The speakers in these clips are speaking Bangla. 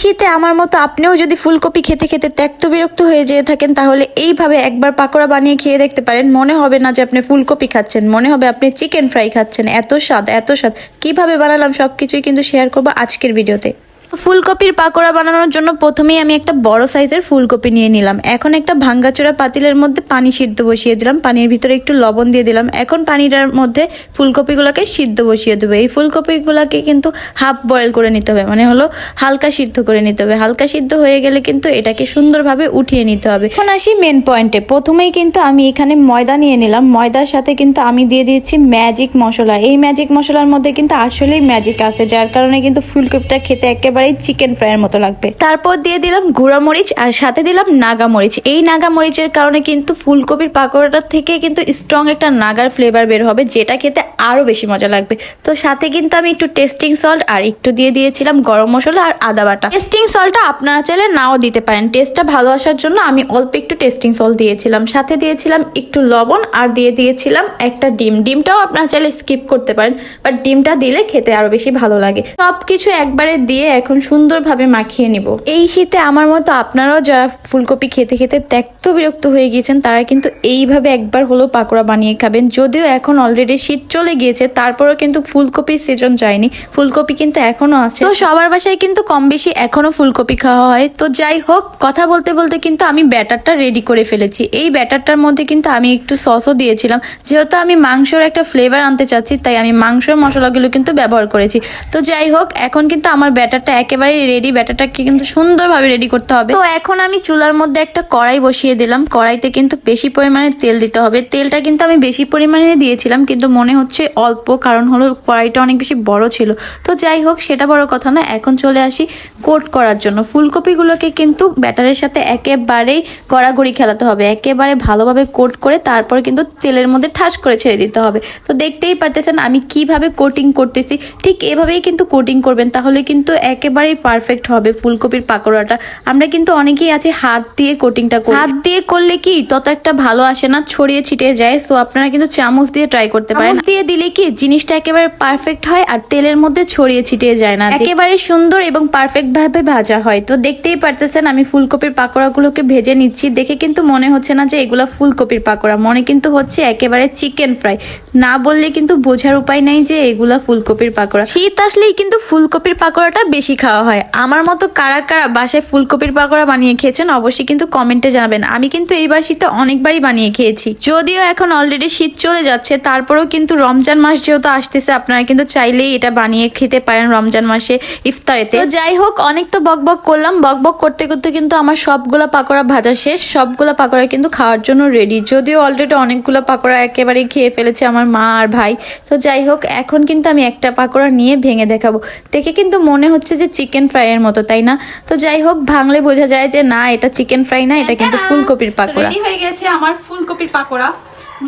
শীতে আমার মতো আপনিও যদি ফুলকপি খেতে খেতে ত্যক্ত বিরক্ত হয়ে যেয়ে থাকেন, তাহলে এইভাবে একবার পাকোড়া বানিয়ে খেয়ে দেখতে পারেন। মনে হবে না যে আপনি ফুলকপি খাচ্ছেন, মনে হবে আপনি চিকেন ফ্রাই খাচ্ছেন। এত স্বাদ এত স্বাদ। কীভাবে বানালাম সব কিছুই কিন্তু শেয়ার করব আজকের ভিডিওতে। ফুলকপির পাকোড়া বানানোর জন্য প্রথমেই আমি একটা বড় সাইজের ফুলকপি নিয়ে নিলাম। এখন একটা ভাঙ্গাচোরা পাতিলের মধ্যে পানি সিদ্ধ বসিয়ে দিলাম। পানির ভিতরে একটু লবণ দিয়ে দিলাম। এখন পানিটার মধ্যে ফুলকপিগুলোকে সিদ্ধ বসিয়ে দেবো। এই ফুলকপিগুলোকে কিন্তু হাফ বয়েল করে নিতে হবে। মানে হলো হালকা সিদ্ধ করে নিতে হবে। হালকা সিদ্ধ হয়ে গেলে কিন্তু এটাকে সুন্দরভাবে উঠিয়ে নিতে হবে। এখন আসি মেন পয়েন্টে প্রথমেই কিন্তু আমি এখানে ময়দা নিয়ে নিলাম। ময়দার সাথে কিন্তু আমি দিয়ে দিয়েছি ম্যাজিক মশলা। এই ম্যাজিক মশলার মধ্যে কিন্তু আসলেই ম্যাজিক আছে, যার কারণে কিন্তু ফুলকপিটা খেতে একেবারেই চিকেন ফ্রাইয়ের মতো লাগবে। তারপর দিয়ে দিলাম গুঁড়া মরিচ আর সাথে দিলাম নাগা মরিচ। এই নাগা মরিচের কারণে কিন্তু ফুলকপির পাকোড়াটার থেকে কিন্তু স্ট্রং একটা নাগার ফ্লেভার বের হবে, যেটা খেতে আরও বেশি মজা লাগবে। তো সাথে কিন্তু আমি একটু টেস্টিং সল্ট আর একটু দিয়ে দিয়েছিলাম গরম মশলা আর আদা বাটা। টেস্টিং সল্টটা আপনারা চাইলে নাও দিতে পারেন। টেস্টটা ভালো আসার জন্য আমি অল্প একটু টেস্টিং সল্ট দিয়েছিলাম। সাথে দিয়েছিলাম একটু লবণ আর দিয়ে দিয়েছিলাম একটা ডিম। ডিমটাও আপনারা চাইলে স্কিপ করতে পারেন বাট ডিমটা দিলে খেতে আরও বেশি ভালো লাগে। সব কিছু একবারে দিয়ে এখন সুন্দরভাবে মাখিয়ে নিব। এই শীতে আমার মতো আপনারাও যারা ফুলকপি খেতে খেতে ত্যক্ত বিরক্ত হয়ে গিয়েছেন, তারা কিন্তু এইভাবে একবার হলেও পাকোড়া বানিয়ে খাবেন। যদিও এখন অলরেডি শীত চলে গিয়েছে, তারপরও কিন্তু ফুলকপির সিজন যায়নি। ফুলকপি কিন্তু এখনও আছে। তো সবার বাসায় কিন্তু কম বেশি এখনও ফুলকপি খাওয়া হয়। তো যাই হোক, কথা বলতে বলতে কিন্তু আমি ব্যাটারটা রেডি করে ফেলেছি। এই ব্যাটারটার মধ্যে কিন্তু আমি একটু সসও দিয়েছিলাম। যেহেতু আমি মাংসর একটা ফ্লেভার আনতে চাচ্ছি, তাই আমি মাংসের মশলাগুলো কিন্তু ব্যবহার করেছি। তো যাই হোক, এখন কিন্তু আমার ব্যাটারটা একেবারে রেডি ব্যাটারটাকে কিন্তু সুন্দরভাবে রেডি করতে হবে। তো এখন আমি চুলার মধ্যে একটা কড়াই বসিয়ে দিলাম। কড়াইতে কিন্তু বেশি পরিমাণে তেল দিতে হবে। তেলটা কিন্তু আমি বেশি পরিমাণে দিয়েছিলাম, কিন্তু মনে হচ্ছে অল্প, কারণ হলো কড়াইটা অনেক বেশি বড় ছিল। তো যাই হোক, সেটা বড় কথা না। এখন চলে আসি কোট করার জন্য। ফুলকপিগুলোকে কিন্তু ব্যাটারের সাথে একেবারেই কড়াগড়ি খেলাতে হবে। একেবারে ভালোভাবে কোট করে তারপর কিন্তু তেলের মধ্যে ঠাস করে ছেড়ে দিতে হবে। তো দেখতেই পারতেছেন আমি কীভাবে কোটিং করতেছি। ঠিক এভাবেই কিন্তু কোটিং করবেন, তাহলে কিন্তু একেবারেই পারফেক্ট হবে ফুলকপির পাকোড়াটা। আমরা কিন্তু অনেকেই আছে হাত দিয়ে কোটিংটা করি। হাত দিয়ে করলে কি তত একটা ভালো আসে না ছড়িয়ে ছিটিয়ে যায় সো আপনারা কিন্তু চামচ দিয়ে ট্রাই করতে পারেন। চামচ দিয়ে দিলে কি জিনিসটা একেবারে পারফেক্ট হয় আর তেলের মধ্যে ছড়িয়ে ছিটিয়ে যায় না। একেবারে সুন্দর এবং পারফেক্ট ভাবে ভাজা হয়। তো দেখতেই পারতেছেন আমি ফুলকপির পাকোড়াগুলোকে ভেজে নিচ্ছি। দেখে কিন্তু মনে হচ্ছে না যে এগুলা ফুলকপির পাকোড়া। মনে কিন্তু হচ্ছে একেবারে চিকেন ফ্রাই না বললে কিন্তু বোঝার উপায় নাই যে এগুলা ফুলকপির পাকোড়া। শীত আসলেই কিন্তু ফুলকপির পাকোড়াটা বেশি খাওয়া হয়। আমার মতো কারা কারা বাসায় ফুলকপির পাকোড়া বানিয়ে খেয়েছেন অবশ্যই কিন্তু কমেন্টে জানাবেন। আমি কিন্তু এইবার শীতে অনেকবারই বানিয়ে খেয়েছি। যদিও এখন অলরেডি শীত চলে যাচ্ছে, তারপরেও কিন্তু রমজান মাস যেহেতু আসতেছে, আপনারা কিন্তু চাইলেই এটা বানিয়ে খেতে পারেন রমজান মাসে ইফতারেতে। তো যাই হোক, অনেক তো বক বক করলাম। বক বক করতে করতে কিন্তু আমার সবগুলো পাকোড়া ভাজা শেষ। সবগুলো পাকোড়া কিন্তু খাওয়ার জন্য রেডি যদিও অলরেডি অনেকগুলো পাকোড়া একেবারেই খেয়ে ফেলেছে আমার মা আর ভাই। তো যাই হোক, এখন কিন্তু আমি একটা পাকোড়া নিয়ে ভেঙে দেখাবো। দেখে কিন্তু মনে হচ্ছে যে চিকেন ফ্রাইয়ের মতো তাই না? তো যাই হোক ভাঙলে বোঝা যায় যে না এটা চিকেন ফ্রাই না এটা কিন্তু ফুলকপির পাকোড়া। রেডি হয়ে গেছে আমার ফুলকপির পাকোড়া।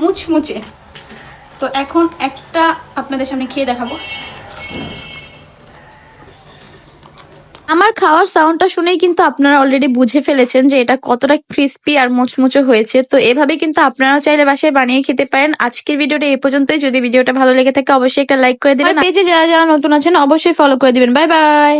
মুচমুচে। তো এখন একটা আপনাদের সামনে খেয়ে দেখাবো। আমার খাওয়ার সাউন্ডটা শুনেই কিন্তু আপনারা অলরেডি বুঝে ফেলেছেন যে এটা কতটা ক্রিস্পি আর মুচমুচে হয়েছে। তো এভাবে কিন্তু আপনারা চাইলে বাসায় বানিয়ে খেতে পারেন। আজকের ভিডিওটা এই পর্যন্তই। যদি ভিডিওটা ভালো লেগে থাকে অবশ্যই একটা লাইক করে দিবেন। পেজে যারা যারা নতুন আছেন অবশ্যই ফলো করে দিবেন। Bye bye